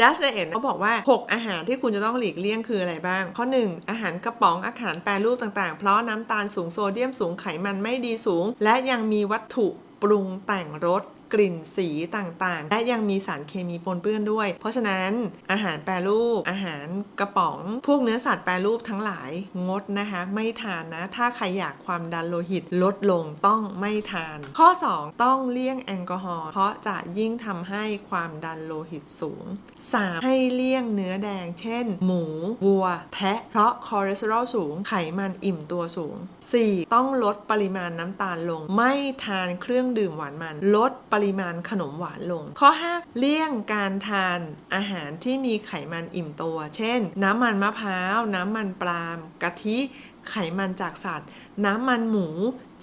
ดัชไดเอทเขาบอกว่า 6 อาหารที่คุณจะต้องหลีกเลี่ยงคืออะไรบ้าง ข้อ 1 อาหารกระป๋องอาหารแปรรูปต่างๆ เพราะน้ำตาลสูงโซเดียมสูงไขมันไม่ดีสูง และยังมีวัตถุปรุงแต่งรส กลิ่นสีต่างๆ และยังมีสารเคมีปนเปื้อนด้วย เพราะฉะนั้นอาหารแปรรูป อาหารกระป๋อง พวกเนื้อสัตว์แปรรูปทั้งหลายงดนะคะ ไม่ทานนะ ถ้าใครอยากความดันโลหิตลดลงต้องไม่ทาน ข้อ 2 ต้องเลี่ยงแอลกอฮอล์เพราะจะยิ่งทำให้ความดันโลหิตสูง 3. ให้เลี่ยงเนื้อแดง เช่น หมู วัว แพะ เพราะคอเลสเตอรอลสูง ไขมันอิ่มตัวสูง 4. ต้องลดปริมาณน้ำตาลลง ไม่ทานเครื่องดื่มหวานมัน ลดปริมาณขนมหวานลง ข้อ 5 เลี่ยงการทานอาหารที่มีไขมันอิ่มตัว เช่น น้ำมันมะพร้าว น้ำมันปาล์มกะทิไขมันจากสัตว์ น้ำมันหมู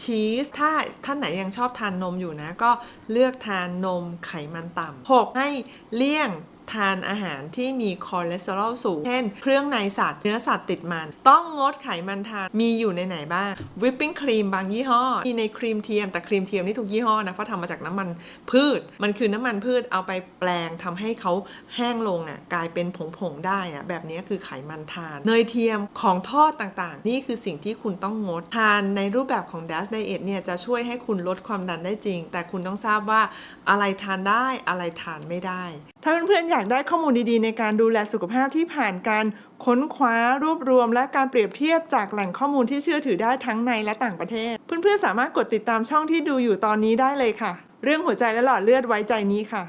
ชีส ถ้าท่านไหนยังชอบทานนมอยู่นะ ก็เลือกทานนมไขมันต่ำ 6. ให้เลี่ยง ทานอาหารที่มีคอเลสเตอรอลสูง เช่น เครื่องในสัตว์ เนื้อสัตว์ติดมัน ต้องงดไขมันทาน มีอยู่ในไหนบ้าง วิปปิ้งครีมบางยี่ห้อ มีในครีมเทียม แต่ครีมเทียมนี่ทุกยี่ห้อนะ เพราะทำมาจากน้ำมันพืช มันคือน้ำมันพืชเอาไปแปลงทำให้เขาแห้งลงอะ กลายเป็นผงๆได้อะ แบบนี้คือไขมันทาน เนยเทียมของทอดต่างๆ นี่คือสิ่งที่คุณต้องงด ทานในรูปแบบของ Dash Diet เนี่ยจะช่วยให้คุณลดความดันได้จริง แต่คุณต้องทราบว่าอะไรทานได้อะไรทานไม่ได้ถ้าเพื่อนๆอยากได้ข้อมูลดีๆ ในการดูแลสุขภาพที่ผ่านการค้นคว้ารวบรวม และการเปรียบเทียบจากแหล่งข้อมูลที่เชื่อถือได้ทั้งในและต่างประเทศ เพื่อนๆสามารถกดติดตามช่องที่ดูอยู่ตอนนี้ได้เลยค่ะ เรื่องหัวใจและหลอดเลือดไว้ใจนี้ค่ะ